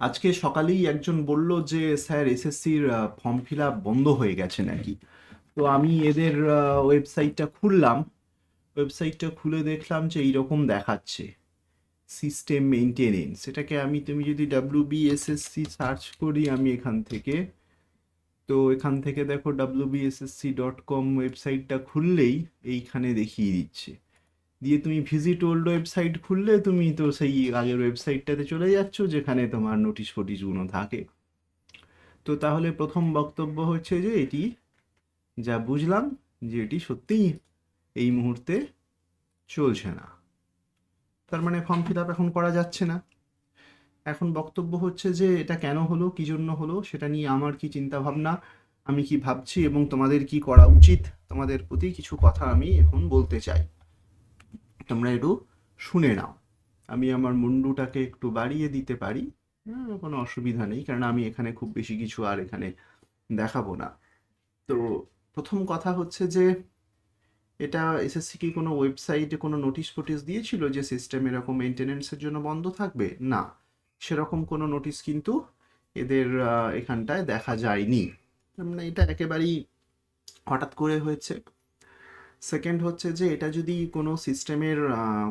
আজকে সকালেই একজন বলল যে, স্যার, এসএসসির ফর্ম ফিল বন্ধ হয়ে গেছে নাকি? তো আমি এদের ওয়েবসাইটটা খুললাম। ওয়েবসাইটটা খুলে দেখলাম যে এইরকম দেখাচ্ছে। সিস্টেম মেনটেনেন্স এটাকে আমি, তুমি যদি ডাব্লিউ বিএসএসসি সার্চ করি আমি এখান থেকে, তো এখান থেকে দেখো ডাব্লিউ বিএসএসসি ডট কম ওয়েবসাইটটা খুললেই এইখানে দেখিয়ে দিচ্ছে। দিয়ে তুমি ভিজিট ওল্ড ওয়েবসাইট খুললে তুমি তো সেই আগের ওয়েবসাইটটাতে চলে যাচ্ছ, যেখানে তোমার নোটিশ ফোটিশগুলো থাকে। তো তাহলে প্রথম বক্তব্য হচ্ছে যে এটি, যা বুঝলাম যে এটি সত্যিই এই মুহূর্তে চলছে না। তার মানে ফর্ম ফিল আপ এখন করা যাচ্ছে না। এখন বক্তব্য হচ্ছে যে এটা কেন হলো, কি জন্য হলো, সেটা নিয়ে আমার কি চিন্তা ভাবনা আমি কি ভাবছি এবং তোমাদের কি করা উচিত, তোমাদের প্রতি কিছু কথা আমি এখন বলতে চাই। তোমরা একটু শুনে নাও। আমি আমার মুন্ডুটাকে একটু বাড়িয়ে দিতে পারি হ্যাঁ, কোনো অসুবিধা নেই কারণ আমি এখানে খুব বেশি কিছু আর এখানে দেখাবো না। তো প্রথম কথা হচ্ছে যে এটা এসএসসি কি কোনো ওয়েবসাইটে কোনো নোটিশ ফোটিশ দিয়েছিল যে সিস্টেম এরকম মেনটেনেন্সের জন্য বন্ধ থাকবে? না সেরকম কোনো নোটিশ কিন্তু এদের এখানটায় দেখা যায়নি। মানে এটা একেবারেই হঠাৎ করে হয়েছে। সেকেন্ড হচ্ছে যে, এটা যদি কোনো সিস্টেমের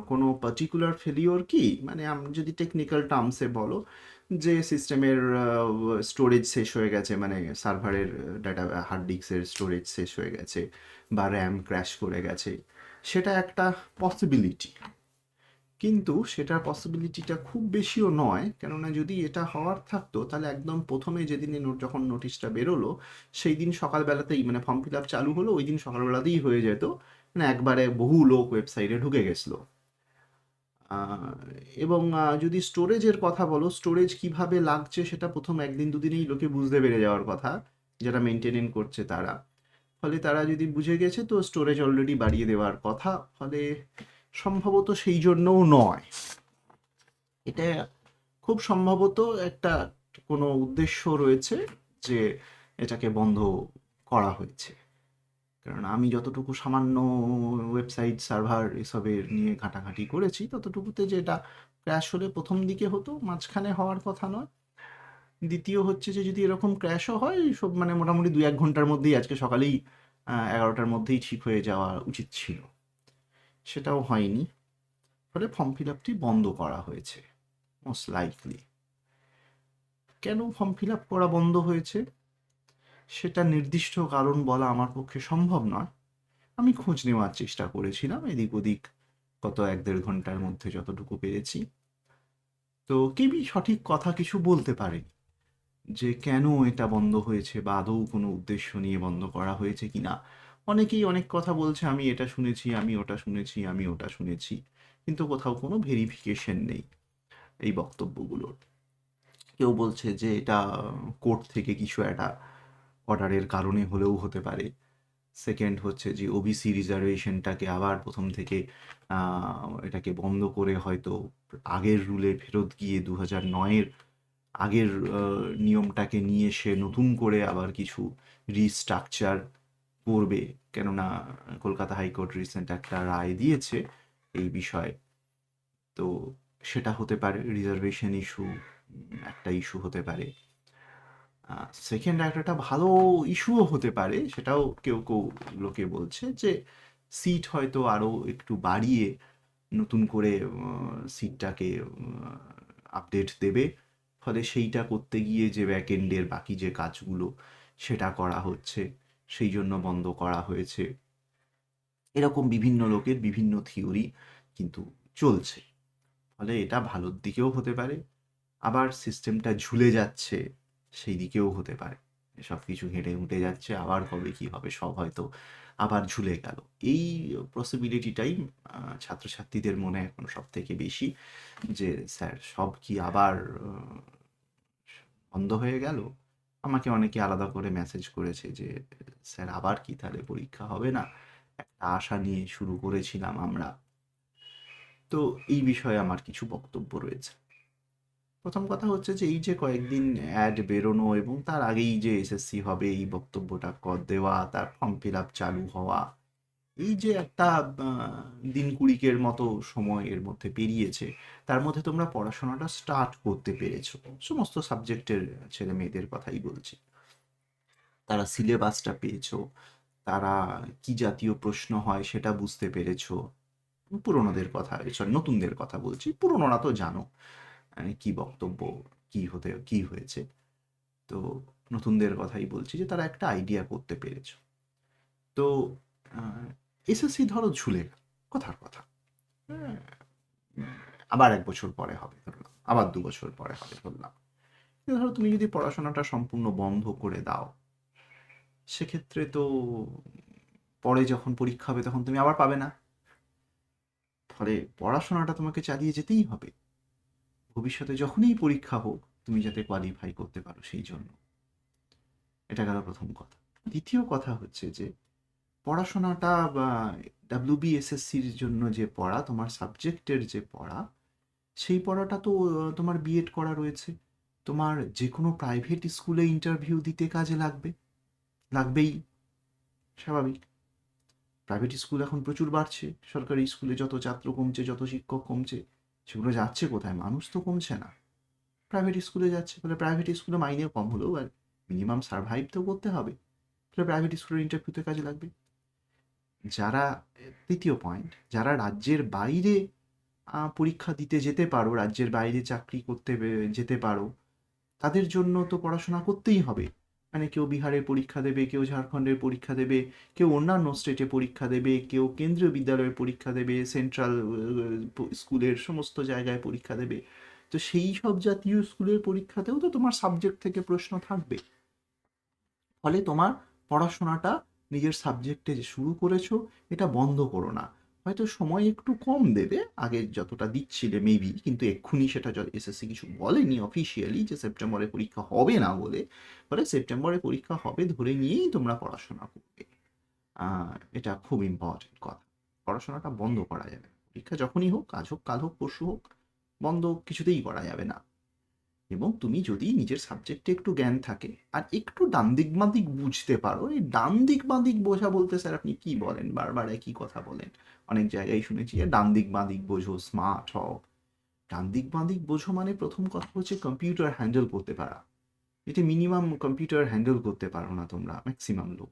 কোনো পার্টিকুলার ফেলিওর কি মানে আমি, যদি টেকনিক্যাল টার্মসে বলো, যে সিস্টেমের স্টোরেজ শেষ হয়ে গেছে মানে সার্ভারের ডাটা হার্ড ডিস্কের স্টোরেজ শেষ হয়ে গেছে, বা র্যাম ক্র্যাশ করে গেছে, সেটা একটা পসিবিলিটি কিন্তু সেটার পসিবিলিটিটা খুব বেশিও নয়। কেননা যদি এটা হওয়ার থাকতো, তাহলে একদম প্রথমে যেদিনে যখন নোটিশটা বেরোলো, সেই দিন সকালবেলাতেই মানে ফর্ম ফিল আপ চালু হলো, ওই দিন সকালবেলাতেই হয়ে যেত। মানে একবারে বহু লোক ওয়েবসাইটে ঢুকে গেছিল। এবং যদি স্টোরেজের কথা বলো স্টোরেজ কীভাবে লাগছে সেটা প্রথম একদিন দুদিনেই লোকে বুঝতে পেরে যাওয়ার কথা, যারা মেনটেনেন করছে তারা। ফলে তারা যদি বুঝে গেছে, তো স্টোরেজ অলরেডি বাড়িয়ে দেওয়ার কথা। ফলে সম্ভবত সেই জন্যও নয়। এটা খুব সম্ভবত একটা কোনো উদ্দেশ্য রয়েছে যে এটাকে বন্ধ করা হয়েছে। কারণ আমি যতটুকু সামান্য ওয়েবসাইট, সার্ভার এসবের নিয়ে ঘাটাঘাটি করেছি, ততটুকুতে যে এটা ক্র্যাশ হলে প্রথম দিকে হতো, মাঝখানে হওয়ার কথা নয়। দ্বিতীয় হচ্ছে যে যদি এরকম ক্র্যাশও হয়, সব মানে মোটামুটি দু এক ঘণ্টার মধ্যেই আজকে সকালেই এগারোটার মধ্যেই ঠিক হয়ে যাওয়া উচিত ছিল। সেটাও হয়নি। ফলে ফর্ম ফিল আপটি বন্ধ করা হয়েছে মোস্ট লাইকলি কেন ফর্ম ফিল আপ করা বন্ধ হয়েছে? সেটা নির্দিষ্ট কারণ বলা আমার পক্ষে সম্ভব নয়। আমি খোঁজ নেওয়ার চেষ্টা করেছিলাম, এদিক ওদিক গত এক দেড় ঘণ্টার মধ্যে যতটুকু পেরেছি। তো কেউই সঠিক কথা কিছু বলতে পারেনি যে কেন এটা বন্ধ হয়েছে বা আদৌ কোনো উদ্দেশ্য নিয়ে বন্ধ করা হয়েছে কিনা? অনেকেই অনেক কথা বলছে, আমি এটা শুনেছি, আমি ওটা শুনেছি, আমি ওটা শুনেছি। কিন্তু কোথাও কোনো ভেরিফিকেশন নেই এই বক্তব্যগুলোর। কেউ বলছে যে এটা কোর্ট থেকে কিছু একটা অর্ডারের কারণে হলেও হতে পারে। সেকেন্ড হচ্ছে যে ওবিসি রিজার্ভেশনটাকে আবার প্রথম থেকে এটাকে বন্ধ করে হয়তো আগের রুলে ফেরত গিয়ে দু হাজার নয়ের আগের নিয়মটাকে নিয়ে সে নতুন করে আবার কিছু রিস্ট্রাকচার করবে, কেননা কলকাতা হাইকোর্ট রিসেন্ট একটা রায় দিয়েছে এই বিষয়ে। তো সেটা হতে পারে, রিজার্ভেশন ইস্যু, একটা ইস্যু হতে পারে। সেকেন্ড একটা ভালো ইস্যুও হতে পারে, সেটাও কেউ কেউ লোকে বলছে যে, সিট হয়তো আরও একটু বাড়িয়ে নতুন করে সিটটাকে আপডেট দেবে। ফলে সেইটা করতে গিয়ে যে ব্যাক এন্ডের বাকি যে কাজগুলো, সেটা করা হচ্ছে। সেই জন্য বন্ধ করা হয়েছে। এরকম বিভিন্ন লোকের বিভিন্ন থিওরি কিন্তু চলছে। ফলে এটা ভালোর দিকেও হতে পারে, আবার সিস্টেমটা ঝুলে যাচ্ছে, সেই দিকেও হতে পারে। সব কিছু হেঁটে উঠে যাচ্ছে, আবার কবে কি হবে, সব হয়তো আবার ঝুলে গেল। এই পসিবিলিটিটাই ছাত্রছাত্রীদের মনে এখন সব থেকে বেশি যে, স্যার, সব কি আবার বন্ধ হয়ে গেল? আমাকে অনেকে আলাদা করে মেসেজ করেছে যে, স্যার, আবার কি তাহলে পরীক্ষা হবে না? একটা আশা নিয়ে শুরু করেছিলাম আমরা। তো এই বিষয়ে আমার কিছু বক্তব্য রয়েছে। প্রথম কথা হচ্ছে যে, এই যে কয়েকদিন অ্যাড বেরোনো এবং তার আগেই যে এসএসসি হবে, এই বক্তব্যটা কর দেওয়া, তার ফর্ম ফিল আপ চালু হওয়া এই যে একটা দিন কুড়িকের মতো সময় এর মধ্যে পেরিয়েছে, তার মধ্যে তোমরা পড়াশোনাটা স্টার্ট করতে পেরেছ। সমস্ত সাবজেক্টের ছেলে মেয়েদের কথাই বলছি। তারা সিলেবাসটা পেয়েছ, তারা কি জাতীয় প্রশ্ন হয় সেটা বুঝতে পেরেছ, পুরোনোদের কথা সরি নতুনদের কথা বলছি, পুরোনোরা তো জানো কি বক্তব্য, কি হতে, কি হয়েছে। তো নতুনদের কথাই বলছি যে তারা একটা আইডিয়া করতে পেরেছ। তো এসএসসি ধরো ঝুলে গেল কথার কথা। আবার এক বছর পরে হবে ধরলাম আবার দু বছর পরে হবে ধরলাম ধরো তুমি যদি পড়াশোনাটা সম্পূর্ণ বন্ধ করে দাও সেক্ষেত্রে তো পরে যখন পরীক্ষা হবে তখন তুমি আবার পাবে না। ফলে পড়াশোনাটা তোমাকে চালিয়ে যেতেই হবে। ভবিষ্যতে যখনই পরীক্ষা হোক তুমি যাতে কোয়ালিফাই করতে পারো সেই জন্য। এটা গেল প্রথম কথা। দ্বিতীয় কথা হচ্ছে যে পড়াশোনাটা ডাব্লিউবিএসএসসির জন্য যে পড়া, তোমার সাবজেক্টের যে পড়া, সেই পড়াটা তো তোমার বিএড করা রয়েছে। তোমার যে কোনো প্রাইভেট স্কুলে ইন্টারভিউ দিতে কাজে লাগবে। লাগবেই, স্বাভাবিক। প্রাইভেট স্কুল এখন প্রচুর বাড়ছে। সরকারি স্কুলে যত ছাত্র কমছে, যত শিক্ষক কমছে, সেগুলো যাচ্ছে কোথায়? মানুষ তো কমছে না। প্রাইভেট স্কুলে যাচ্ছে। ফলে প্রাইভেট স্কুলে মাইনে কম হলেও মিনিমাম সার্ভাইভ তো করতে হবে। ফলে প্রাইভেট স্কুলের ইন্টারভিউতে কাজে লাগবে। যারা, তৃতীয় পয়েন্ট যারা রাজ্যের বাইরে পরীক্ষা দিতে যেতে পারো, রাজ্যের বাইরে চাকরি করতে যেতে পারো, তাদের জন্য তো পড়াশোনা করতেই হবে। মানে কেউ বিহারের পরীক্ষা দেবে, কেউ ঝাড়খণ্ডের পরীক্ষা দেবে, কেউ অন্যান্য স্টেটে পরীক্ষা দেবে, কেউ কেন্দ্রীয় বিদ্যালয়ের পরীক্ষা দেবে সেন্ট্রাল স্কুলের সমস্ত জায়গায় পরীক্ষা দেবে। তো সেই সব জাতীয় স্কুলের পরীক্ষাতেও তো তোমার সাবজেক্ট থেকে প্রশ্ন থাকবে। ফলে তোমার পড়াশোনাটা নিজের সাবজেক্টে যে শুরু করেছ, এটা বন্ধ করো না। হয়তো সময় একটু কম দেবে, আগে যতটা দিচ্ছিলে মেবি কিন্তু এক্ষুনি সেটা এসএসসি কিছু বলেনি অফিসিয়ালি যে সেপ্টেম্বরে পরীক্ষা হবে না বলে। ফলে সেপ্টেম্বরে পরীক্ষা হবে ধরে নিয়েই তোমরা পড়াশোনা করবে। এটা খুব ইম্পর্টেন্ট কথা। পড়াশোনাটা বন্ধ করা যাবে পরীক্ষা যখনই হোক, আজ হোক, কাল হোক, পরশু হোক, বন্ধ কিছুতেই করা যাবে না। এবং তুমি যদি নিজের সাবজেক্টে একটু জ্ঞান থাকে, আর একটু ডান দিক বাঁ দিক বুঝতে পারো, এই ডান দিক বাঁ দিক বোঝা বলতে স্যার আপনি কি বলেন? বারবার একই কথা বলেন। অনেক জায়গায় শুনেছি ডান দিক বাঁ দিক বোঝো স্মার্ট হও। ডান দিক বাঁ দিক বোঝো মানে প্রথম কথা হচ্ছে কম্পিউটার হ্যান্ডেল করতে পারা। এটা মিনিমাম কম্পিউটার হ্যান্ডেল করতে পারো না তোমরা ম্যাক্সিমাম লোক।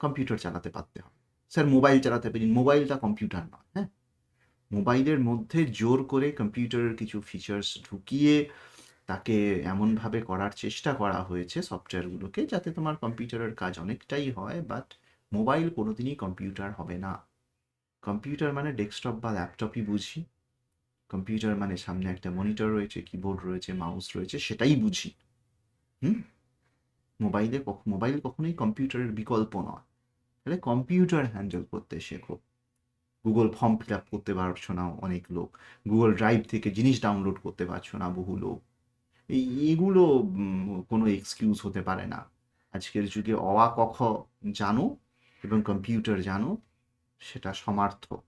কম্পিউটার চালাতে পারতে হবে। স্যার মোবাইল চালাতে পারি মোবাইলটা কম্পিউটার নয় হ্যাঁ? মোবাইলের মধ্যে জোর করে কম্পিউটারের কিছু ফিচার্স ঢুকিয়ে তাকে এমনভাবে করার চেষ্টা করা হয়েছে সফটওয়্যারগুলোকে যাতে তোমার কম্পিউটারের কাজ অনেকটাই হয় বাট মোবাইল কোনোদিনই কম্পিউটার হবে না। কম্পিউটার মানে ডেস্কটপ বা ল্যাপটপই বুঝি। কম্পিউটার মানে সামনে একটা মনিটর রয়েছে কিবোর্ড রয়েছে মাউস রয়েছে, সেটাই বুঝি। হুম? মোবাইলে মোবাইল কখনোই কম্পিউটারের বিকল্প নয়। তাহলে কম্পিউটার হ্যান্ডেল করতে শেখো। গুগল ফর্ম ফিল আপ করতে পারছ না অনেক লোক। গুগল ড্রাইভ থেকে জিনিস ডাউনলোড করতে পারছ না বহু লোক। এই এগুলো কোনো এক্সকিউজ হতে পারে না। আজকের যুগে অ ক খ জানো এবং কম্পিউটার জানো, সেটা সমার্থক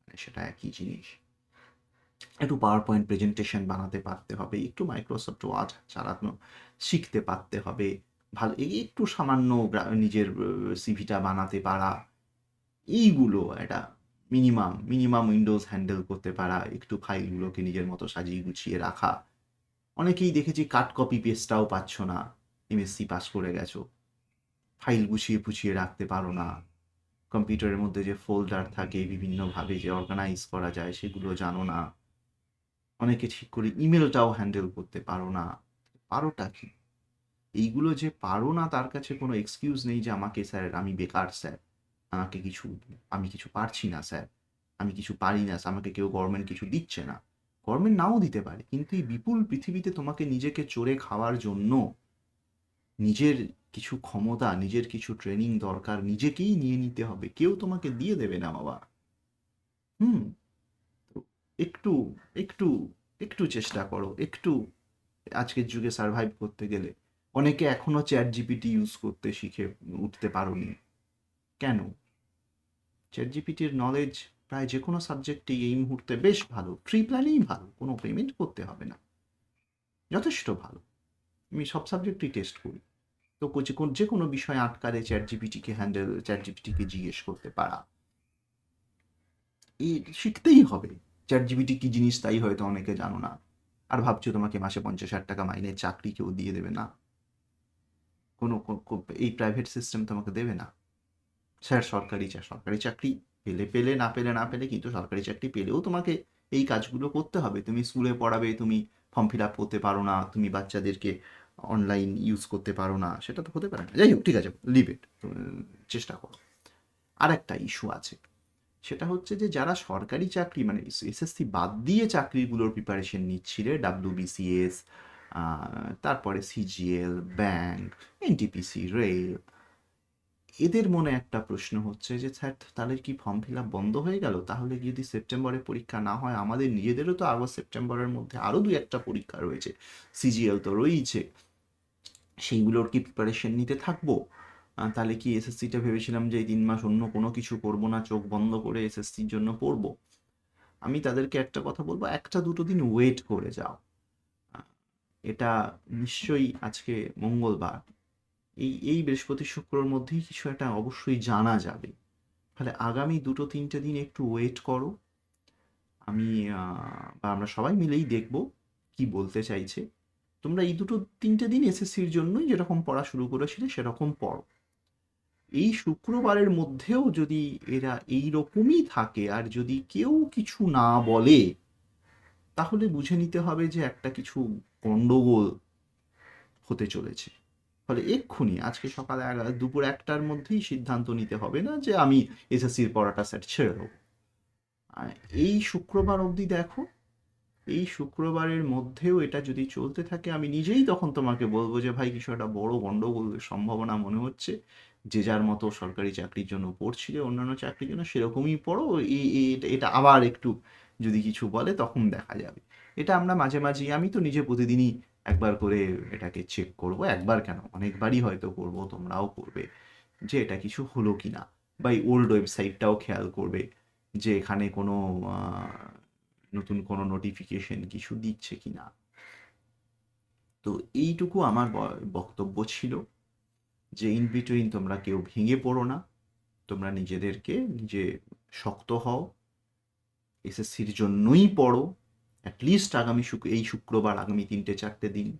মানে সেটা একই জিনিস। একটু পাওয়ার পয়েন্ট প্রেজেন্টেশন বানাতে পারতে হবে, একটু মাইক্রোসফট ওয়ার্ড চালানো শিখতে পারতে হবে। ভালো একটু সামান্য নিজের সিভিটা বানাতে পারা। এইগুলো একটা মিনিমাম মিনিমাম উইন্ডোজ হ্যান্ডেল করতে পারা, একটু ফাইলগুলোকে নিজের মতো সাজিয়ে গুছিয়ে রাখা। অনেকেই দেখেছি কাট কপি পেস্টটাও পাচ্ছ না। এমএসসি পাস করে গেছো। ফাইল গুছিয়ে পুছিয়ে রাখতে পারো না। কম্পিউটারের মধ্যে যে ফোল্ডার থাকে, বিভিন্নভাবে যে অর্গানাইজ করা যায়, সেগুলো জানো না। অনেকে ঠিক করে ইমেলটাও হ্যান্ডেল করতে পারো না। পারোটা কি? এইগুলো যে পারো না, তার কাছে কোনো এক্সকিউজ নেই যে আমাকে স্যার, আমি বেকার স্যার। আমাকে কিছু, আমি কিছু পারছি না, স্যার। আমি কিছু পারি না আমাকে কেউ গভর্নমেন্ট কিছু দিচ্ছে না। গভর্নমেন্ট নাও দিতে পারে, কিন্তু এই বিপুল পৃথিবীতে তোমাকে নিজেকে চড়ে খাওয়ার জন্য নিজের কিছু ক্ষমতা, নিজের কিছু ট্রেনিং দরকার নিজেকেই নিয়ে নিতে হবে। কেউ তোমাকে দিয়ে দেবে না, বাবা। হুম? একটু একটু একটু চেষ্টা করো, একটু আজকের যুগে সার্ভাইভ করতে গেলে। অনেকে এখনও চ্যাট জিপিটি ইউজ করতে শিখে উঠতে পারোনি। কেন? চ্যাট জিপিটির নলেজ প্রায় যে কোনো সাবজেক্টেই এই মুহূর্তে বেশ ভালো। ফ্রি প্ল্যানেই ভালো, কোনো পেমেন্ট করতে হবে না। যথেষ্ট ভালো। আমি সব সাবজেক্টই টেস্ট করি। তো যে কোনো বিষয়ে আটকারে চ্যাট জিপিটিকে হ্যান্ডেল চ্যাট জিপিটিকে জিজ্ঞেস করতে পারা। এই শিখতেই হবে। চ্যাট জিবিটি কী জিনিস তাই হয়তো অনেকে জানো না। আর ভাবছ তোমাকে মাসে পঞ্চাশ হাজার টাকা মাইনে চাকরি কেউ দিয়ে দেবে না। কোনো এই প্রাইভেট সিস্টেম তোমাকে দেবে না। স্যার সরকারি সরকারি চাকরি পেলে পেলে, না পেলে না পেলে কিন্তু সরকারি চাকরি পেলেও তোমাকে এই কাজগুলো করতে হবে। তুমি স্কুলে পড়াবে, তুমি ফর্ম ফিল আপ করতে পারো না, তুমি বাচ্চাদেরকে অনলাইন ইউজ করতে পারো না, সেটা তো হতে পারে না। যাই হোক, ঠিক আছে লিভ ইট চেষ্টা করো। আর একটা ইস্যু আছে, সেটা হচ্ছে যে যারা সরকারি চাকরি মানে এসএসসি বাদ দিয়ে চাকরিগুলোর প্রিপারেশন নিচ্ছিলে ডাব্লিউ বিসিএস তারপরে সিজিএল ব্যাংক এনটিপিসি রেল এদের মনে একটা প্রশ্ন হচ্ছে যে, স্যার, তাহলে কি ফর্ম ফিল আপ বন্ধ হয়ে গেল? তাহলে যদি সেপ্টেম্বরে পরীক্ষা না হয়, আমাদের নিজেদেরও তো আগস্ট সেপ্টেম্বরের মধ্যে আরও দু একটা পরীক্ষা রয়েছে। সিজিএল তো রয়েছে সেইগুলোর কি প্রিপারেশন নিতে থাকব? তাহলে কি এসএসসিটা ভেবেছিলাম যে, এই তিন মাস অন্য কোনো কিছু করব না, চোখ বন্ধ করে এসএসসির জন্য পড়ব? আমি তাদেরকে একটা কথা বলব, একটা দুটো দিন ওয়েট করে যাও। এটা নিশ্চয়ই আজকে মঙ্গলবার। এই এই বৃহস্পতি শুক্রর মধ্যেই কিছু একটা অবশ্যই জানা যাবে। তাহলে আগামী দুটো, তিনটে দিন একটু ওয়েট করো। আমি বা আমরা সবাই মিলেই দেখব কি বলতে চাইছে। তোমরা এই দুটো, তিনটে দিন এসএসসির জন্যই যেরকম পড়া শুরু করেছিলে সেরকম পড়ো। এই শুক্রবারের মধ্যেও যদি এরা এই রকমই থাকে আর যদি কেউ কিছু না বলে, তাহলে বুঝে নিতে হবে যে একটা কিছু গন্ডগোল হতে চলেছে। ফলে এক্ষুনি আজকে সকালে এগা- দুপুর একটার মধ্যেই সিদ্ধান্ত নিতে হবে না যে আমি এসএসসির পড়াটা স্যার ছেড়ে দেবো। এই শুক্রবার অবধি দেখো, এই শুক্রবারের মধ্যেও এটা যদি চলতে থাকে, আমি নিজেই তখন তোমাকে বলব যে, ভাই, কিছু একটা বড় গন্ডগোলের সম্ভাবনা মনে হচ্ছে। যে যার মতো সরকারি চাকরির জন্য পড়ছিলে অন্যান্য চাকরির জন্য সেরকমই পড়ো। এটা আবার একটু যদি কিছু বলে তখন দেখা যাবে। এটা আমরা মাঝে মাঝে আমি তো নিজে প্রতিদিনই একবার করে এটাকে চেক করব, একবার কেন? অনেকবারই হয়তো করব, তোমরাও করবে যে এটা কিছু হলো কি না বা এই ওল্ড ওয়েবসাইটটাও খেয়াল করবে যে এখানে কোনো নতুন কোনো নোটিফিকেশন কিছু দিচ্ছে কি না তো এইটুকু আমার বক্তব্য ছিল যে ইন বিটুইন তোমরা কেউ ভেঙে পড়ো না, তোমরা নিজেদেরকে নিজে শক্ত হও, এসএসসির জন্যই পড়ো অ্যাটলিস্ট আগামী শুক এই শুক্রবার, আগামী তিনটে, চারটে দিন।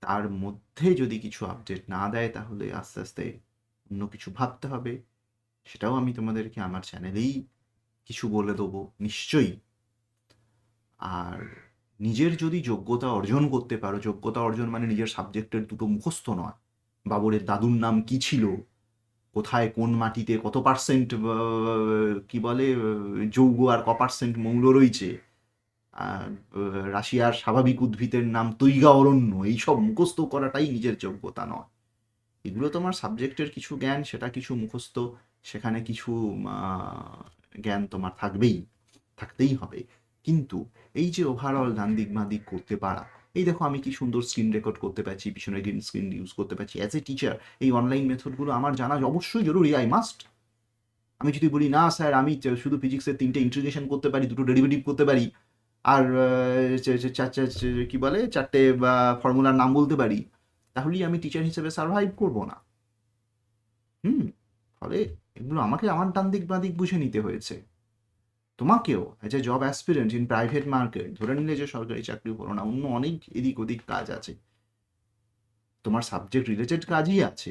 তার মধ্যে যদি কিছু আপডেট না দেয়, তাহলে আস্তে আস্তে অন্য কিছু ভাবতে হবে। সেটাও আমি তোমাদেরকে আমার চ্যানেলেই কিছু বলে দেবো, নিশ্চয়ই। আর নিজের যদি যোগ্যতা অর্জন করতে পারো, যোগ্যতা অর্জন মানে নিজের সাবজেক্টের দুটো মুখস্থ নয়। বাবরের দাদুর নাম কি ছিল? কোথায়, কোন মাটিতে কত পার্সেন্ট কি বলে যৌগ আর ক পার্সেন্ট মৌল রয়েছে? রাশিয়ার স্বাভাবিক উদ্ভিদের নাম তৈগা অরণ্য, এইসব মুখস্থ করাটাই নিজের যোগ্যতা নয়। এগুলো তোমার সাবজেক্টের কিছু জ্ঞান, সেটা কিছু মুখস্থ, সেখানে কিছু জ্ঞান তোমার থাকবেই, থাকতেই হবে। কিন্তু এই যে ওভারঅল ডান দিক বাঁ দিক করতে পারা, এই দেখো আমি কি সুন্দর স্ক্রিন রেকর্ড করতে পারছি, পিছনে গ্রিন স্ক্রিন ইউজ করতে পারছি। অ্যাজ এ টিচার এই অনলাইন মেথডগুলো আমার জানা অবশ্যই জরুরি আই মাস্ট আমি যদি বলি, না, স্যার, আমি শুধু ফিজিক্সের তিনটে ইন্টিগ্রেশন করতে পারি, দুটো ডেরিভেটিভ করতে পারি। আর কি বলে, চারটে ফর্মুলার নাম বলতে পারি, তাহলেই আমি টিচার হিসেবে সার্ভাইভ করব না। হুম, ফলে এগুলো আমাকে আমার ডান দিক, বাঁ দিক বুঝে নিতে হয়েছে। তোমাকেও as a job aspirant in private market ধরে নিলে যে সরকারি চাকরি করো না, অন্য অনেক এদিক ওদিক কাজ আছে। তোমার সাবজেক্ট রিলেটেড কাজই আছে।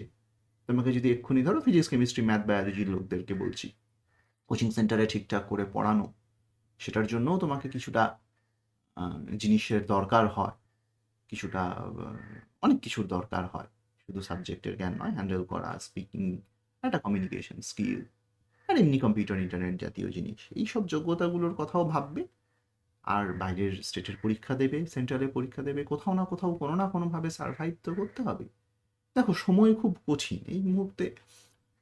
তোমাকে যদি এক্ষুনি ধরো ফিজিক্স কেমিস্ট্রি ম্যাথ বায়োলজির লোকদেরকে বলছি কোচিং সেন্টারে ঠিকঠাক করে পড়ানো সেটার জন্যও তোমাকে কিছুটা জিনিসের দরকার হয়। কিছুটা অনেক কিছুর দরকার হয়। শুধু সাবজেক্টের জ্ঞান নয়, হ্যান্ডেল করা, স্পিকিং, একটা কমিউনিকেশন স্কিল আর এমনি কম্পিউটার ইন্টারনেট জাতীয় জিনিস। এইসব যোগ্যতাগুলোর কথাও ভাববে, আর বাইরের স্টেটের পরীক্ষা দেবে সেন্ট্রালের পরীক্ষা দেবে, কোথাও না কোথাও কোনো না কোনোভাবে সার্ভাইভ তো করতে হবে। দেখো, সময় খুব কঠিন। এই মুহূর্তে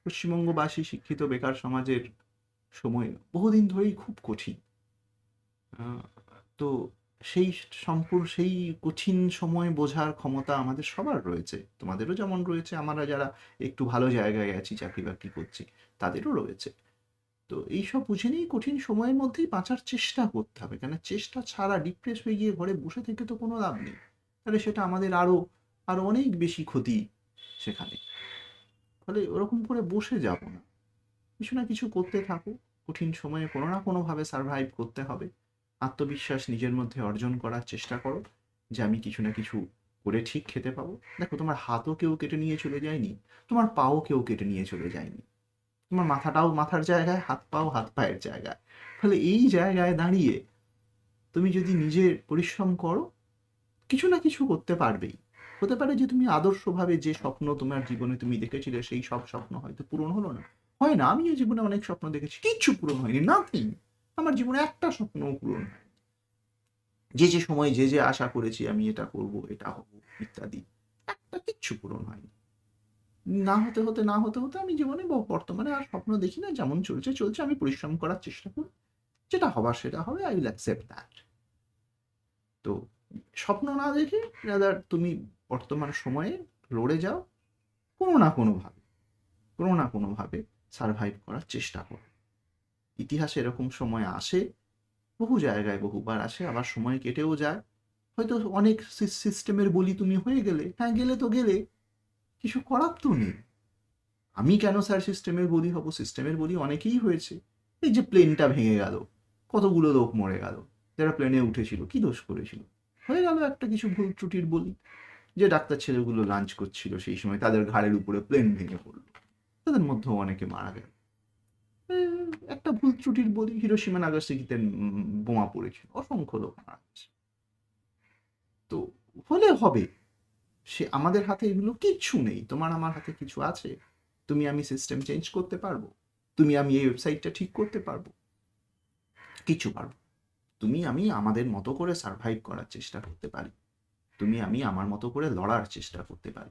পশ্চিমবঙ্গবাসী, শিক্ষিত, বেকার সমাজের সময় বহুদিন ধরেই খুব কঠিন। তো সেই সম্পূর্ণ সেই কঠিন সময় বোঝার ক্ষমতা আমাদের সবার রয়েছে। তোমাদেরও যেমন রয়েছে, আমরা যারা একটু ভালো জায়গায় আছি চাকরি বাকরি করছি, তাদেরও রয়েছে। তো এইসব বুঝে নিয়ে কঠিন সময়ের মধ্যেই বাঁচার চেষ্টা করতে হবে। কেন চেষ্টা ছাড়া ডিপ্রেস হয়ে গিয়ে ঘরে বসে থেকে তো কোনো লাভ নেই। তাহলে সেটা আমাদের আরও আরও অনেক বেশি ক্ষতি সেখানে। ফলে ওরকম করে বসে যাব না। কিছু না কিছু করতে থাকো। কঠিন সময়ে কোনো না কোনোভাবে সার্ভাইভ করতে হবে। আত্মবিশ্বাস নিজের মধ্যে অর্জন করার চেষ্টা করো যে আমি কিছু না কিছু করে ঠিক খেতে পাবো। দেখো, তোমার হাতও কেউ কেটে নিয়ে চলে যায়নি, তোমার পাও কেউ কেটে নিয়ে চলে যায়নি। তোমার মাথাটাও মাথার জায়গায়, হাত পাও হাত পায়ের জায়গায়। ফলে এই জায়গায় দাঁড়িয়ে তুমি যদি নিজের পরিশ্রম করো, কিছু না কিছু করতে পারবেই। হতে পারে যে তুমি আদর্শভাবে যে স্বপ্ন তোমার জীবনে তুমি দেখেছিলে, সেই সব স্বপ্ন হয়তো পূরণ হলো না। হয় না, আমিও জীবনে অনেক স্বপ্ন দেখেছি, কিচ্ছু পূরণ হয়নি নাথিং আমার জীবনে একটা স্বপ্নও পূরণ যে যে সময়, যে যে আশা করেছি আমি এটা করব, এটা হব, ইত্যাদি, একটা কিচ্ছু পূরণ হয়নি। না হতে হতে, না হতে হতে আমি জীবনে বর্তমানে আর স্বপ্ন দেখি না, যেমন চলছে চলছে, আমি পরিশ্রম করার চেষ্টা করি। যেটা হবার সেটা হবে আই উইল অ্যাকসেপ্ট দ্যাট তো স্বপ্ন না দেখে রাদার তুমি বর্তমান সময়ে লড়ে যাও, কোনো না কোনোভাবে, কোনো না কোনোভাবে সারভাইভ করার চেষ্টা করো। ইতিহাসে এরকম সময় আসে, বহু জায়গায় বহুবার আসে, আবার সময় কেটেও যায়। হয়তো অনেক সিস্টেমের বলি তুমি হয়ে গেলে হ্যাঁ গেলে তো গেলে, কিছু করার তো নেই। আমি কেন স্যার সিস্টেমের বলি হব? সিস্টেমের বলি অনেকেই হয়েছে। এই যে প্লেনটা ভেঙে গেল, কতগুলো লোক মরে গেল, যারা প্লেনে উঠেছিল, কি দোষ করেছিল? হয়ে গেল একটা কিছু ভুল ত্রুটির বলি, যে ডাক্তার ছেলেগুলো লাঞ্চ করছিল, সেই সময় তাদের ঘাড়ের উপরে প্লেন ভেঙে পড়ল। তাদের মধ্যেও অনেকে মারা গেল। একটা ভুল ত্রুটির বলি হিরোসীমা নাগাসাকিতে বোমা পড়েছে অসংখ্য লোক মারা তো হলে হবে। সে আমাদের হাতে এগুলো কিচ্ছু নেই। তোমার আমার হাতে কিছু আছে। তুমি আমি সিস্টেম চেঞ্জ করতে পারব। তুমি আমি এই ওয়েবসাইটটা ঠিক করতে পারব। কিছু পারব। তুমি আমি আমাদের মতো করে সার্ভাইভ করার চেষ্টা করতে পারি। তুমি আমি আমার মতো করে লড়ার চেষ্টা করতে পারি।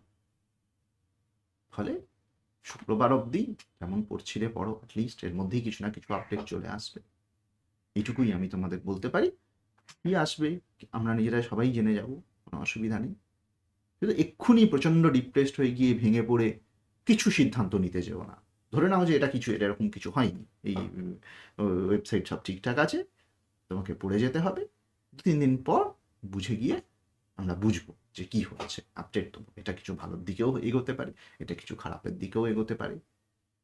ফলে শুক্রবার অবধি যেমন পড়ছিলে পড়ো অ্যাটলিস্ট এর মধ্যেই কিছু না কিছু আপডেট চলে আসবে। এইটুকুই আমি তোমাদের বলতে পারি। কি আসবে আমরা নিজেরাই সবাই জেনে যাব কোনো অসুবিধা নেই। কিন্তু এক্ষুনি প্রচণ্ড ডিপ্রেসড হয়ে গিয়ে ভেঙে পড়ে কিছু সিদ্ধান্ত নিতে যেও না। ধরে নাও যে এটা কিছু এটা এরকম কিছু হয়নি। এই ওয়েবসাইট সব ঠিকঠাক আছে তোমাকে পড়ে যেতে হবে। দু তিন দিন পর বুঝে গিয়ে আমরা বুঝব যে কি হচ্ছে আপডেট দেবো। এটা কিছু ভালোর দিকেও এগোতে পারে, এটা কিছু খারাপের দিকেও এগোতে পারে।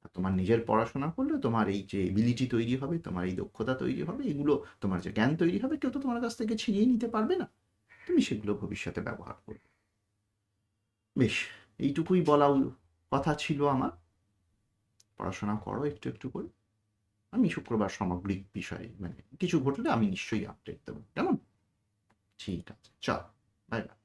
আর তোমার নিজের পড়াশোনা করলে তোমার এই যে এবিলিটি তৈরি হবে, তোমার এই দক্ষতা তৈরি হবে, এগুলো তোমার যে জ্ঞান তৈরি হবে, কেউ তো তোমার কাছ থেকে ছিনিয়ে নিতে পারবে না। তুমি সেগুলো ভবিষ্যতে ব্যবহার করবে। বেশ, এইটুকুই বলা কথা ছিল আমার। পড়াশোনা করো একটু একটু করে। আমি শুক্রবার সামগ্রিক বিষয়ে মানে কিছু ঘটলে আমি নিশ্চয়ই আপডেট দেবো। কেমন? ঠিক আছে, চল। I.